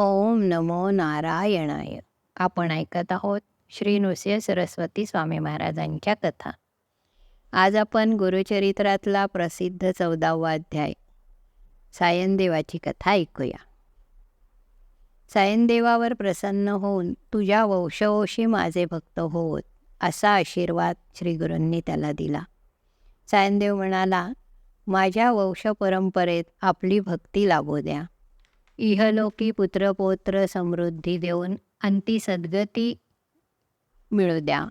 ओम नमो नारायणाय. आपण ऐकत आहोत श्री नृसिंह सरस्वती स्वामी महाराजांच्या कथा. आज आपण गुरुचरित्रातला प्रसिद्ध चौदावा अध्याय सायनदेवाची कथा ऐकूया. सायनदेवावर प्रसन्न होऊन तुझ्या वंशवंशी माझे भक्त होत असा आशीर्वाद श्रीगुरूंनी त्याला दिला. सायनदेव म्हणाला माझ्या वंश परंपरेत आपली भक्ती लाभू द्या. इहलोकी पुत्रपौत्र समृद्धी देऊन अंती सद्गती मिळू द्या.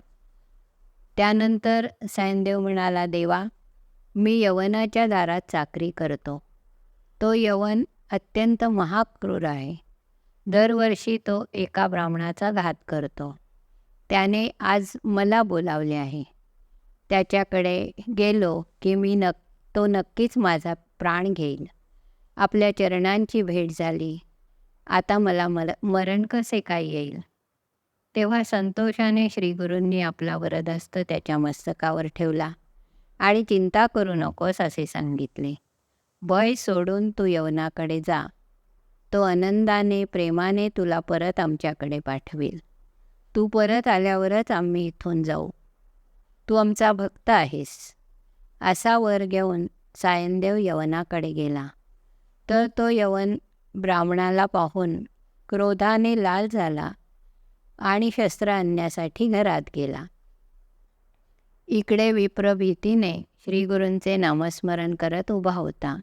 त्यानंतर सैनदेव म्हणाला देवा मी यवनाच्या दारात चाकरी करतो. तो यवन अत्यंत महाक्रूर आहे. दरवर्षी तो एका ब्राह्मणाचा घात करतो. त्याने आज मला बोलावले आहे. त्याच्याकडे गेलो की मी नक तो नक्कीच माझा प्राण घेईल. आपल्या चरणांची भेट झाली. आता मला मल मरण कसे काय येईल? तेव्हा संतोषाने श्रीगुरूंनी आपला वरदस्त त्याच्या मस्तकावर ठेवला आणि चिंता करू नकोस असे सांगितले. भय सोडून तू यवनाकडे जा. तो आनंदाने प्रेमाने तुला परत आमच्याकडे पाठवेल. तू परत आल्यावरच आम्ही इथून जाऊ. तू आमचा भक्त आहेस. असा वर घेऊन सायनदेव यवनाकडे गेला. तर तो यवन ब्राह्मणाला पाहून क्रोधाने लाल झाला आणि शस्त्र आणण्यासाठी घरात गेला. इकडे विप्रभीतीने श्रीगुरूंचे नामस्मरण करत उभा होता.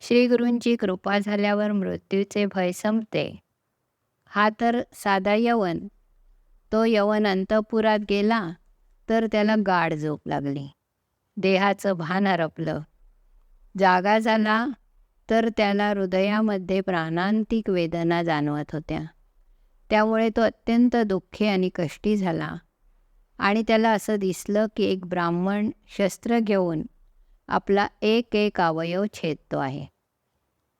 श्रीगुरूंची कृपा झाल्यावर मृत्यूचे भय संपते. हा तर साधा यवन. तो यवन अंतपुरात गेला तर त्याला गाढ झोप लागली. देहाचं भान हरपलं. जागा झाला तर त्याला हृदयामध्ये प्राणांतिक वेदना जाणवत होत्या. त्यामुळे तो अत्यंत दुःखी आणि कष्टी झाला. आणि त्याला असं दिसलं की एक ब्राह्मण शस्त्र घेऊन आपला एक एक अवयव छेदतो आहे.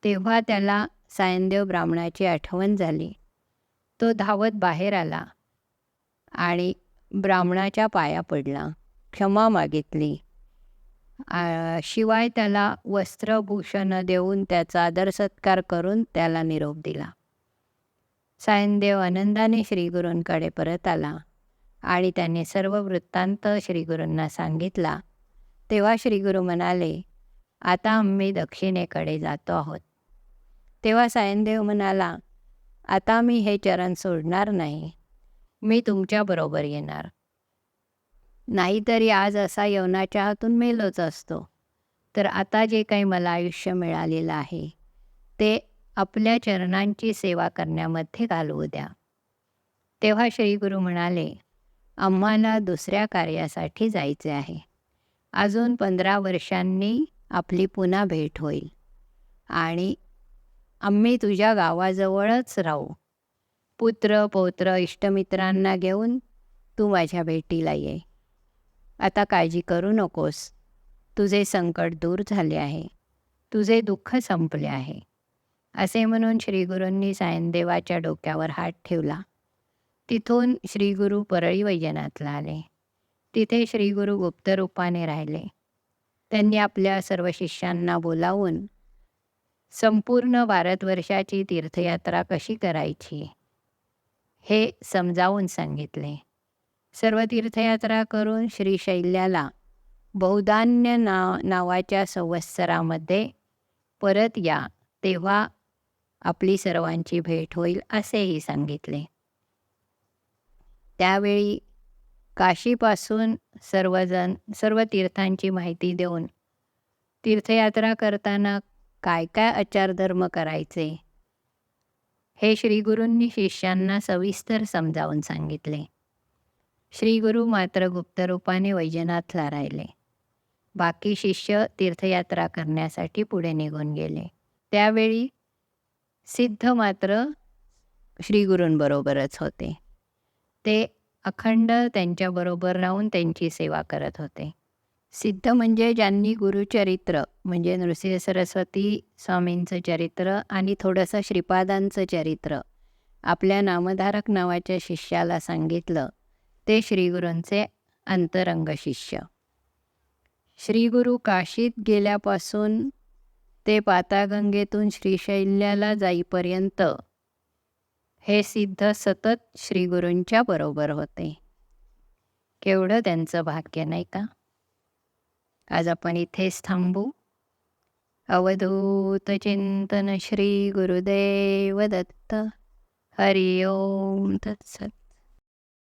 तेव्हा त्याला सायनदेव ब्राह्मणाची आठवण झाली. तो धावत बाहेर आला आणि ब्राह्मणाच्या पाया पडला. क्षमा मागितली. शिवाय त्याला वस्त्रभूषण देऊन त्याचा आदर सत्कार करून त्याला निरोप दिला. सायनदेव आनंदाने श्रीगुरूंकडे परत आला आणि त्याने सर्व वृत्तांत श्रीगुरूंना सांगितला. तेव्हा श्रीगुरू म्हणाले आता आम्ही दक्षिणेकडे जातो आहोत. तेव्हा सायनदेव म्हणाला आता मी हे चरण सोडणार नाही. मी तुमच्याबरोबर येणार. नाहीतरी आज असा यवनाच्या हातून मेलोच असतो. तर आता जे काही मला आयुष्य मिळालेलं आहे ते आपल्या चरणांची सेवा करण्यामध्ये घालवू द्या. तेव्हा श्रीगुरू म्हणाले आम्हाला दुसऱ्या कार्यासाठी जायचे आहे. अजून पंधरा वर्षांनी आपली पुन्हा भेट होईल. आणि आम्ही तुझ्या गावाजवळच राहू. पुत्र पौत्र इष्टमित्रांना घेऊन तू माझ्या भेटीला ये. आता काळजी करू नकोस. तुझे संकट दूर झाले आहे. तुझे दुःख संपले आहे. असे म्हणून श्रीगुरूंनी सायनदेवाच्या डोक्यावर हात ठेवला. तिथून श्रीगुरू परळी वैजनाथला आले. तिथे श्रीगुरू गुप्तरूपाने राहिले. त्यांनी आपल्या सर्व शिष्यांना बोलावून संपूर्ण भारतवर्षाची तीर्थयात्रा कशी करायची? हे समजावून सांगितले. सर्व तीर्थयात्रा करून श्रीशैल्याला बौधान्य नाव नावाच्या संवत्सरामध्ये परत या तेव्हा आपली सर्वांची भेट होईल असेही सांगितले. त्यावेळी काशीपासून सर्वजण सर्व तीर्थांची माहिती देऊन तीर्थयात्रा करताना काय काय आचारधर्म करायचे? हे श्रीगुरूंनी शिष्यांना सविस्तर समजावून सांगितले. श्रीगुरु मात्र गुप्तरूपाने वैजनाथला राहिले बाकी शिष्य तीर्थयात्रा करण्यासाठी पुढे निघून गेले. त्यावेळी सिद्ध मात्र श्रीगुरूंबरोबरच होते. ते अखंड त्यांच्याबरोबर राहून त्यांची सेवा करत होते. सिद्ध म्हणजे ज्यांनी गुरुचरित्र म्हणजे नृसिंह सरस्वती स्वामींचं चरित्र आणि थोडंसं श्रीपादांचं चरित्र आपल्या नामधारक नावाच्या शिष्याला सांगितलं ते श्रीगुरूंचे अंतरंग शिष्य. श्रीगुरू काशीत गेल्यापासून ते पातागंगेतून श्रीशैल्याला जाईपर्यंत हे सिद्ध सतत श्रीगुरूंच्या बरोबर होते. केवढं त्यांचं भाग्य नाही का? आज आपण इथेच थांबू. अवधूत चिंतन श्री गुरुदेव दत्त. हरि ओम तत्सत.